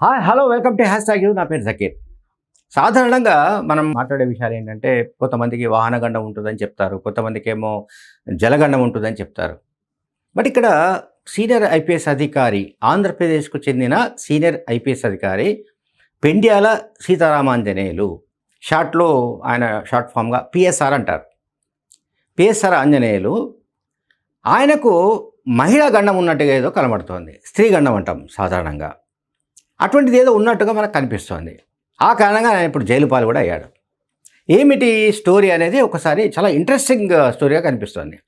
Hi hello welcome to hash tag నా పేరు జకీర్ సాధారణంగా మనం మాట్లాడే విషయాలు ఏంటంటే కొంతమందికి వాహనగండం ఉంటుందని చెప్తారు కొంతమందికి ఏమో జలగండం ఉంటుందని చెప్తారు. బట్ ఇక్కడ సీనియర్ ఐపీఎస్ అధికారి ఆంధ్రప్రదేశ్కు చెందిన సీనియర్ ఐపీఎస్ అధికారి పెండ్యాల సీతారామాంజనేయులు షార్ట్లో ఆయన షార్ట్ ఫామ్గా పిఎస్ఆర్ అంటారు. పిఎస్ఆర్ ఆంజనేయులు ఆయనకు మహిళా గండం ఉన్నట్టుగా ఏదో కనబడుతోంది స్త్రీ గండం అంటాం సాధారణంగా. అటువంటిది ఏదో ఉన్నట్టుగా మనకు కనిపిస్తోంది. ఆ కారణంగా ఆయన ఇప్పుడు జైలు పాలు కూడా అయ్యాడు. ఏమిటి స్టోరీ అనేది? ఒకసారి చాలా ఇంట్రెస్టింగ్ స్టోరీగా కనిపిస్తుంది.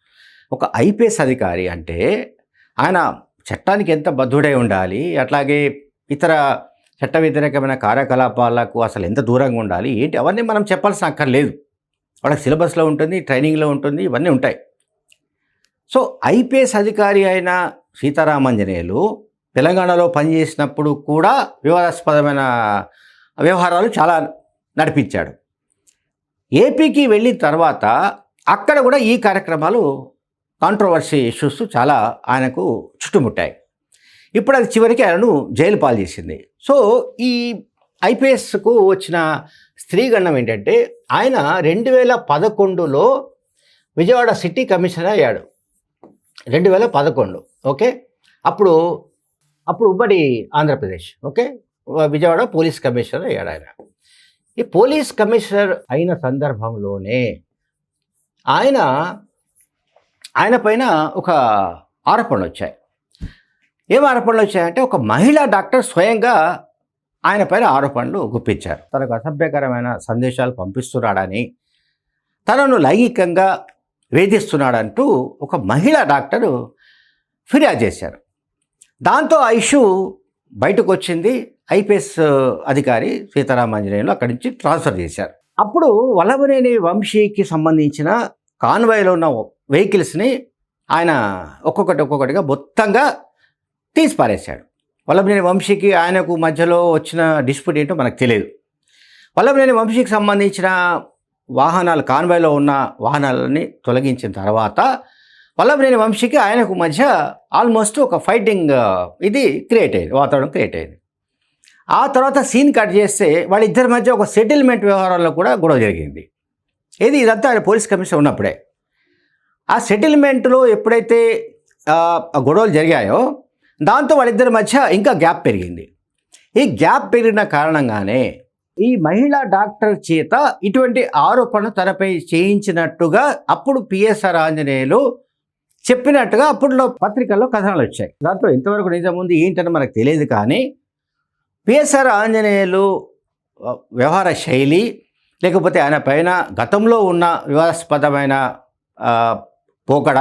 ఒక ఐపీఎస్ అధికారి అంటే ఆయన చట్టానికి ఎంత బద్ధుడై ఉండాలి? అట్లాగే ఇతర చట్ట వ్యతిరేకమైన కార్యకలాపాలకు అసలు ఎంత దూరంగా ఉండాలి? ఏంటి? అవన్నీ మనం చెప్పాల్సిన అక్కర్లేదు వాళ్ళకి సిలబస్లో ఉంటుంది ట్రైనింగ్లో ఉంటుంది ఇవన్నీ ఉంటాయి. సో ఐపీఎస్ అధికారి అయిన సీతారామంజనేయులు తెలంగాణలో పనిచేసినప్పుడు కూడా వివాదాస్పదమైన వ్యవహారాలు చాలా నడిపించాడు. ఏపీకి వెళ్ళిన తర్వాత అక్కడ కూడా ఈ కార్యక్రమాలు కాంట్రవర్సీ ఇష్యూస్ చాలా ఆయనకు చుట్టుముట్టాయి. ఇప్పుడు అది చివరికి ఆయనను జైలు పాలు చేసింది. సో ఈ ఐపీఎస్కు వచ్చిన స్త్రీగణం ఏంటంటే ఆయన రెండు వేల పదకొండులో విజయవాడ సిటీ కమిషనర్ అయ్యాడు. రెండు వేల పదకొండు ఓకే? అప్పుడు అప్పుడు ఉమ్మడి Andhra Pradesh okay? Vijayawada police commissioner అయ్యాడు ఆయన. ఈ పోలీస్ కమిషనర్ అయిన సందర్భంలోనే ఆయన ఆయన పైన ఒక ఆరోపణలు వచ్చాయి. ఏం ఆరోపణలు వచ్చాయంటే ఒక మహిళా డాక్టర్ స్వయంగా ఆయన పైన ఆరోపణలు గుప్పించారు. తనకు అసభ్యకరమైన సందేశాలు పంపిస్తున్నాడని తనను లైంగికంగా వేధిస్తున్నాడంటూ ఒక మహిళా డాక్టరు ఫిర్యాదు చేశారు. దాంతో ఆ ఇష్యూ బయటకు వచ్చింది ఐపీఎస్ అధికారి సీతారామాంజనేయులు అక్కడి నుంచి ట్రాన్స్ఫర్ చేశారు. అప్పుడు వల్లభనేని వంశీకి సంబంధించిన కాన్వాయ్లో ఉన్న వెహికల్స్ని ఆయన ఒక్కొక్కటి ఒక్కొక్కటిగా మొత్తంగా తీసి పారేశాడు వల్లభనేని వంశీకి ఆయనకు మధ్యలో వచ్చిన డిస్ప్యూట్ ఏంటో మనకు తెలియదు. వల్లభనేని వంశీకి సంబంధించిన వాహనాలు కాన్వాయ్లో ఉన్న వాహనాలని తొలగించిన తర్వాత వల్లభనేని వంశీకి ఆయనకు మధ్య ఆల్మోస్ట్ ఒక ఫైటింగ్ uh, ఇది క్రియేట్ అయింది వాతావరణం క్రియేట్ అయింది ఆ తర్వాత సీన్ కట్ చేస్తే వాళ్ళిద్దరి మధ్య ఒక సెటిల్మెంట్ వ్యవహారంలో కూడా గొడవ జరిగింది. ఇది ఇదంతా ఆయన పోలీస్ కమిషనర్ ఉన్నప్పుడే. ఆ సెటిల్మెంట్లో ఎప్పుడైతే ఆ, గొడవలు జరిగాయో దాంతో వాళ్ళిద్దరి మధ్య ఇంకా గ్యాప్ పెరిగింది. ఈ గ్యాప్ పెరిగిన కారణంగానే ఈ మహిళా డాక్టర్ చేత ఇటువంటి ఆరోపణ తనపై చేయించినట్టుగా అప్పుడు పిఎస్ఆర్ ఆంజనేయులు చెప్పినట్టుగా అప్పట్లో పత్రికల్లో కథనాలు వచ్చాయి. దాంట్లో ఇంతవరకు నిజం ఉంది ఏంటని మనకు తెలియదు కానీ పిఎస్ఆర్ ఆంజనేయులు వ్యవహార శైలి లేకపోతే ఆయన పైన గతంలో ఉన్న వివాదాస్పదమైన పోకడ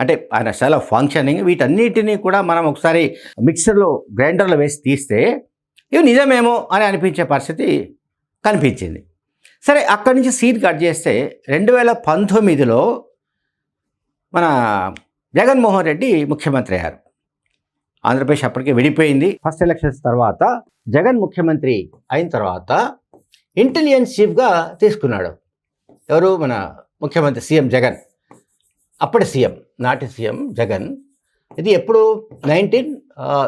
అంటే ఆయన స్టైల్ ఆఫ్ ఫంక్షనింగ్ వీటన్నిటినీ కూడా మనం ఒకసారి మిక్సర్లో గ్రైండర్లో వేసి తీస్తే ఇవి నిజమేమో అని అనిపించే పరిస్థితి కనిపించింది. సరే అక్కడి నుంచి సీన్ కట్ చేస్తే రెండు వేల పంతొమ్మిదిలో మన జగన్మోహన్ రెడ్డి ముఖ్యమంత్రి అయ్యారు. ఆంధ్రప్రదేశ్ అప్పటికే విడిపోయింది. ఫస్ట్ ఎలక్షన్స్ తర్వాత జగన్ ముఖ్యమంత్రి అయిన తర్వాత ఇంటెలిజెన్స్ చీఫ్గా తీసుకున్నాడు. ఎవరు? మన ముఖ్యమంత్రి సీఎం జగన్. అప్పటి సీఎం నాటి సీఎం జగన్. ఇది ఎప్పుడు? నైన్టీన్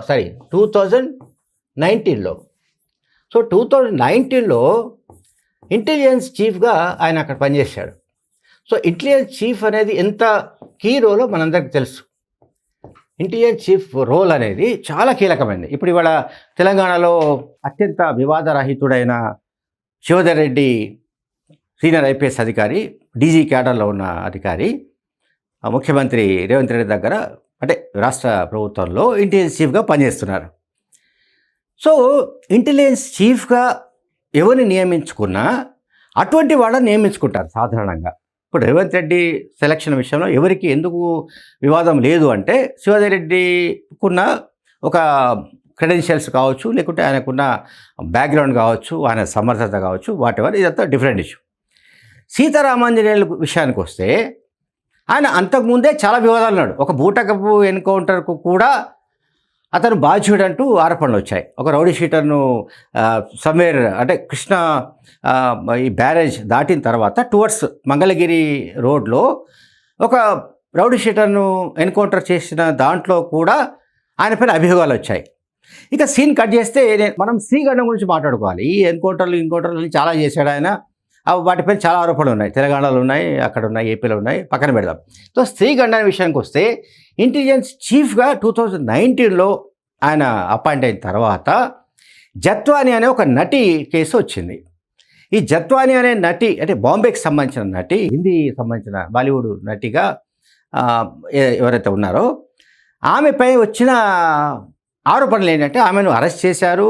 సారీ టూ థౌజండ్ నైన్టీన్లో. సో టూ థౌజండ్ నైన్టీన్లో ఇంటెలిజెన్స్ చీఫ్గా ఆయన అక్కడ పనిచేశాడు. సో ఇంటెలిజెన్స్ చీఫ్ అనేది ఎంత కీ రోలో మనందరికి తెలుసు. ఇంటెలిజెన్స్ చీఫ్ రోల్ అనేది చాలా కీలకమైనది. ఇప్పుడు ఇవాళ తెలంగాణలో అత్యంత వివాదరహితుడైన శివధర్ రెడ్డి సీనియర్ ఐపీఎస్ అధికారి డీజీ క్యాడర్లో ఉన్న అధికారి ఆ ముఖ్యమంత్రి రేవంత్ రెడ్డి దగ్గర అంటే రాష్ట్ర ప్రభుత్వంలో ఇంటెలిజెన్స్ చీఫ్గా పనిచేస్తున్నారు. సో ఇంటెలిజెన్స్ చీఫ్గా ఎవరిని నియమించుకున్నా అటువంటి వాళ్ళని నియమించుకుంటారు సాధారణంగా. ఇప్పుడు రేవంత్ రెడ్డి సెలక్షన్ విషయంలో ఎవరికి ఎందుకు వివాదం లేదు అంటే శివాజీ రెడ్డికున్న ఒక క్రెడెన్షియల్స్ కావచ్చు లేకుంటే ఆయనకున్న బ్యాక్గ్రౌండ్ కావచ్చు ఆయన సమర్థత కావచ్చు వాట్ ఇదంతా డిఫరెంట్ ఇష్యూ సీతారామాంజనేయుల విషయానికి వస్తే ఆయన అంతకుముందే చాలా వివాదాలు ఉన్నాడు ఒక బూటకపు ఎన్కౌంటర్కు కూడా అతను బాధ్యుడంటూ ఆరోపణలు వచ్చాయి. ఒక రౌడీ షీటర్ను సమ్వేర్ అంటే కృష్ణ ఈ బ్యారేజ్ దాటిన తర్వాత టువర్డ్స్ మంగళగిరి రోడ్లో ఒక రౌడీ షీటర్ను ఎన్కౌంటర్ చేసిన దాంట్లో కూడా ఆయన పైన అభియోగాలు వచ్చాయి. ఇక సీన్ కట్ చేస్తే మనం శ్రీగండం గురించి మాట్లాడుకోవాలి. ఈ ఎన్కౌంటర్లు ఇన్కౌంటర్లు చాలా చేశాడు ఆయన. వాటిపైన చాలా ఆరోపణలు ఉన్నాయి. తెలంగాణలో ఉన్నాయి అక్కడ ఉన్నాయి ఏపీలో ఉన్నాయి. పక్కన పెడదాం. సో స్త్రీ శ్రీగండం విషయానికి వస్తే ఇంటెలిజెన్స్ చీఫ్గా టూ థౌజండ్ నైన్టీన్లో ఆయన అపాయింట్ అయిన తర్వాత జత్వాని అనే ఒక నటి కేసు వచ్చింది. ఈ జత్వాని అనే నటి అంటే బాంబేకి సంబంధించిన నటి హిందీ సంబంధించిన బాలీవుడ్ నటిగా ఎవరైతే ఉన్నారో ఆమెపై వచ్చిన ఆరోపణలు ఏంటంటే ఆమెను అరెస్ట్ చేశారు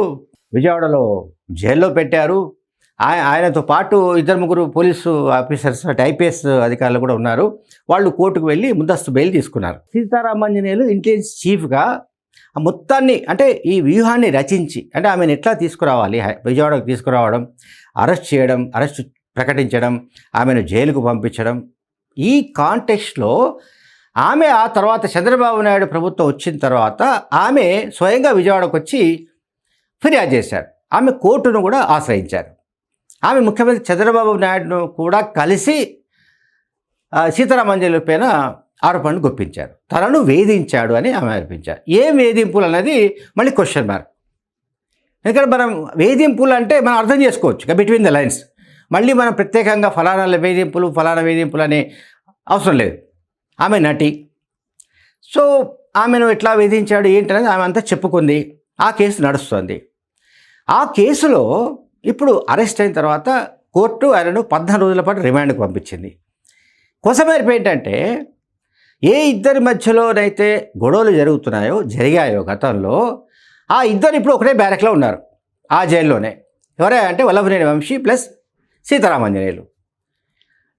విజయవాడలో జైల్లో పెట్టారు ఆయనతో పాటు ఇద్దరు ముగ్గురు పోలీసు ఆఫీసర్స్ అంటే ఐపీఎస్ అధికారులు కూడా ఉన్నారు. వాళ్ళు కోర్టుకు వెళ్ళి ముందస్తు బెయిల్ తీసుకున్నారు. సీతారామాంజనేయులు ఇంటెలిజెన్స్ చీఫ్గా ఆ మొత్తాన్ని అంటే ఈ వ్యూహాన్ని రచించి అంటే ఆమెను ఎట్లా తీసుకురావాలి? హై- విజయవాడకు తీసుకురావడం అరెస్ట్ చేయడం అరెస్ట్ ప్రకటించడం ఆమెను జైలుకు పంపించడం ఈ కాంటెక్స్ట్లో ఆమె ఆ తర్వాత చంద్రబాబు నాయుడు ప్రభుత్వం వచ్చిన తర్వాత ఆమె స్వయంగా విజయవాడకు వచ్చి ఫిర్యాదు చేశారు. ఆమె కోర్టును కూడా ఆశ్రయించారు. ఆమె ముఖ్యమంత్రి చంద్రబాబు నాయుడును కూడా కలిసి సీతారామన్ జైలు పైన ఆరోపణలు గుప్పించారు. తనను వేధించాడు అని ఆమె ఆరోపించారు. ఏం వేధింపులు అనేది మళ్ళీ క్వశ్చన్ మార్క్ ఎందుకంటే మనం వేధింపులు అంటే మనం అర్థం చేసుకోవచ్చు. బిట్వీన్ ద లైన్స్ మళ్ళీ మనం ప్రత్యేకంగా ఫలానా వేధింపులు ఫలానా వేధింపులు అనే అవసరం లేదు. ఆమె నటి. సో ఆమెను ఎట్లా వేధించాడు ఏంటనేది ఆమె అంతా చెప్పుకుంది. ఆ కేసు నడుస్తుంది. ఆ కేసులో ఇప్పుడు అరెస్ట్ అయిన తర్వాత కోర్టు ఆయనను పద్నాలుగు రోజుల పాటు రిమాండ్కి పంపించింది. కొసమేరపు ఏంటంటే ఏ ఇద్దరి మధ్యలోనైతే గొడవలు జరుగుతున్నాయో జరిగాయో గతంలో ఆ ఇద్దరు ఇప్పుడు ఒకటే బ్యారక్లో ఉన్నారు ఆ జైల్లోనే. ఎవరే అంటే వల్లభనేని వంశీ ప్లస్ సీతారామాంజనేయులు.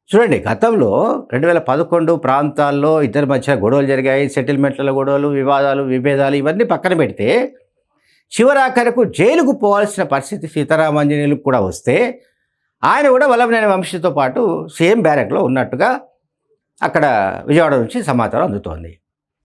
చూడండి గతంలో రెండు వేల పదకొండు ప్రాంతాల్లో ఇద్దరి మధ్య గొడవలు జరిగాయి సెటిల్మెంట్ల గొడవలు వివాదాలు విభేదాలు ఇవన్నీ పక్కన పెడితే చివరాఖరకు జైలుకు పోవాల్సిన పరిస్థితి సీతారామాంజనేయులకు కూడా వస్తే ఆయన కూడా వల్లభనేని వంశీతో పాటు సేమ్ బ్యారెక్లో ఉన్నట్టుగా అక్కడ విజయవాడ నుంచి సమాచారం అందుతోంది.